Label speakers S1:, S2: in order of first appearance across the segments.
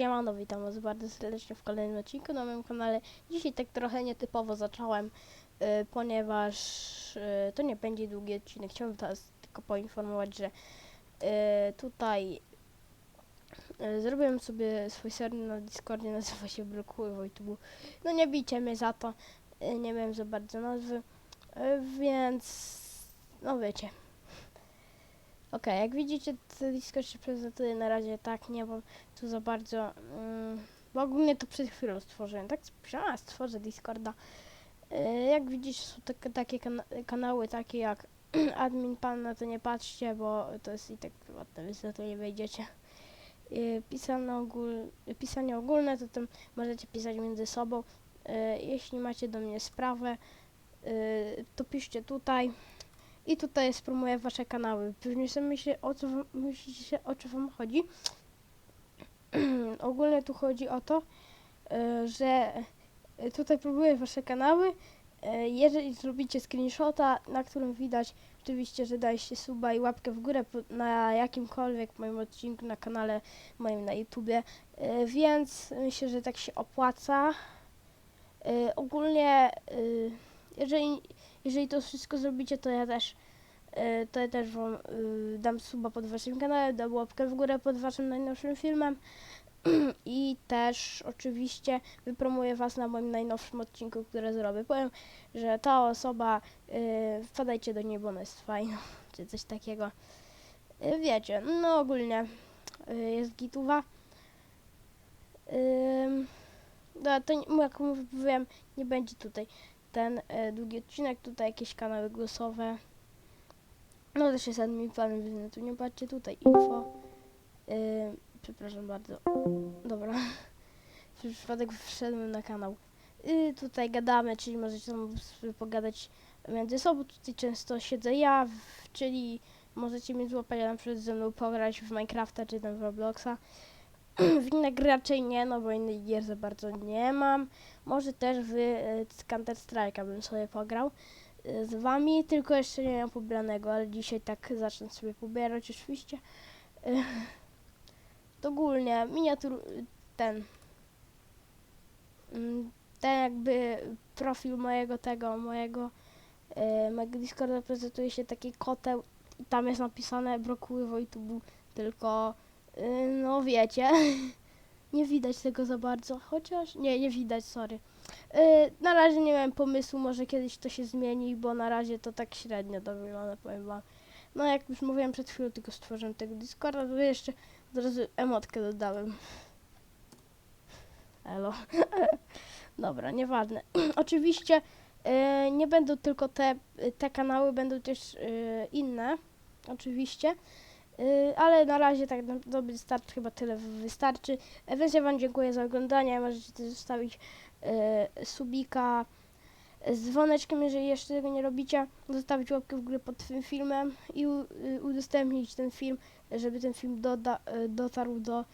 S1: Siemano, witam was bardzo serdecznie w kolejnym odcinku na moim kanale. Dzisiaj tak trochę nietypowo zacząłem, y, ponieważ y, to nie będzie długi odcinek. Chciałbym teraz tylko poinformować, że y, tutaj y, zrobiłem sobie swój serwer na Discordzie, nazywa się Blokuły Wojtubu. No nie bijcie mnie za to, nie wiem za bardzo nazwy, więc no wiecie. Okej, jak widzicie, to Discord się prezentuje na razie tak, nie mam tu za bardzo. Mm, bo ogólnie to przed chwilą stworzyłem. Tak a stworzę Discorda. Y, jak widzicie, są tak, takie kana kanały takie jak admin pan, na to nie patrzcie, bo to jest i tak prywatne, więc na to nie wejdziecie. Pisane ogól, pisanie ogólne, to tam możecie pisać między sobą. Y, jeśli macie do mnie sprawę, to piszcie tutaj. I tutaj spromuję wasze kanały. Sobie myślę, o co wam, myślicie, o co wam chodzi. Ogólnie tu chodzi o to, e, że e, tutaj próbuję wasze kanały. E, Jeżeli zrobicie screenshota, na którym widać oczywiście, że dajcie suba i łapkę w górę na jakimkolwiek moim odcinku na kanale moim na YouTubie, więc myślę, że tak się opłaca. Ogólnie, jeżeli, jeżeli to wszystko zrobicie, to ja też e, to ja też wam y, dam suba pod waszym kanałem, dam łapkę w górę pod waszym najnowszym filmem i też oczywiście wypromuję was na moim najnowszym odcinku, który zrobię. Powiem, że ta osoba, y, wpadajcie do niej, bo ona jest fajna, czy coś takiego. Wiecie, no ogólnie jest gituwa. No, to jak mówiłem, nie będzie tutaj ten e, długi odcinek, tutaj jakieś kanały głosowe. No też jest admin panem, więc tu nie patrzcie tutaj info. Yy, przepraszam bardzo. Dobra. Przez przypadek wszedłem na kanał. Yy, tutaj gadamy, czyli możecie tam pogadać między sobą. Tutaj często siedzę ja, w, czyli możecie mnie złapać, a na przykład ze mną pograć w Minecrafta czy tam w Robloxa. w gry raczej nie, no bo innych gier za bardzo nie mam. Może też w y, Counter Strike'a bym sobie pograł y, z wami, tylko jeszcze nie mam pobranego, ale dzisiaj tak zacznę sobie pobierać oczywiście. To ogólnie miniatur ten mm, ten jakby profil mojego tego, mojego y, mojego Discorda prezentuje się taki koteł i tam jest napisane brokuły Wojtubu, tylko no wiecie, nie widać tego za bardzo, chociaż nie, nie widać, sorry. Y, na razie nie miałem pomysłu, może kiedyś to się zmieni, bo na razie to tak średnio to wygląda, powiem wam. No jak już mówiłem przed chwilą, tylko stworzyłem tego Discorda, to jeszcze od razu emotkę dodałem. Elo. Dobra, nieważne. Oczywiście y, nie będą tylko te, te kanały, będą też y, inne, oczywiście. Y, ale na razie tak na dobry start chyba tyle wystarczy. Więc Wam dziękuję za oglądanie. Możecie też zostawić y, subika z dzwoneczkiem, jeżeli jeszcze tego nie robicie. Zostawić łapkę w górę pod tym filmem i y, udostępnić ten film, żeby ten film doda, dotarł do,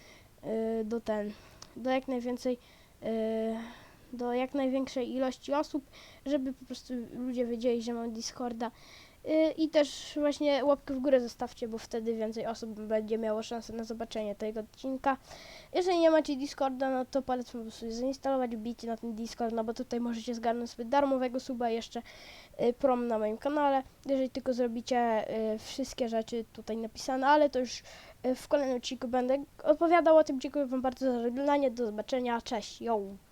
S1: do ten, do jak najwięcej, do jak największej ilości osób, żeby po prostu ludzie wiedzieli, że mam Discorda. Y, I też właśnie łapkę w górę zostawcie, bo wtedy więcej osób będzie miało szansę na zobaczenie tego odcinka. Jeżeli nie macie Discorda, no to polecam po prostu zainstalować, bijcie na ten Discord, no bo tutaj możecie zgarnąć sobie darmowego suba jeszcze y, prom na moim kanale. Jeżeli tylko zrobicie y, wszystkie rzeczy tutaj napisane, ale to już w kolejnym odcinku będę odpowiadał o tym. Dziękuję Wam bardzo za oglądanie. Do zobaczenia. Cześć. Yo.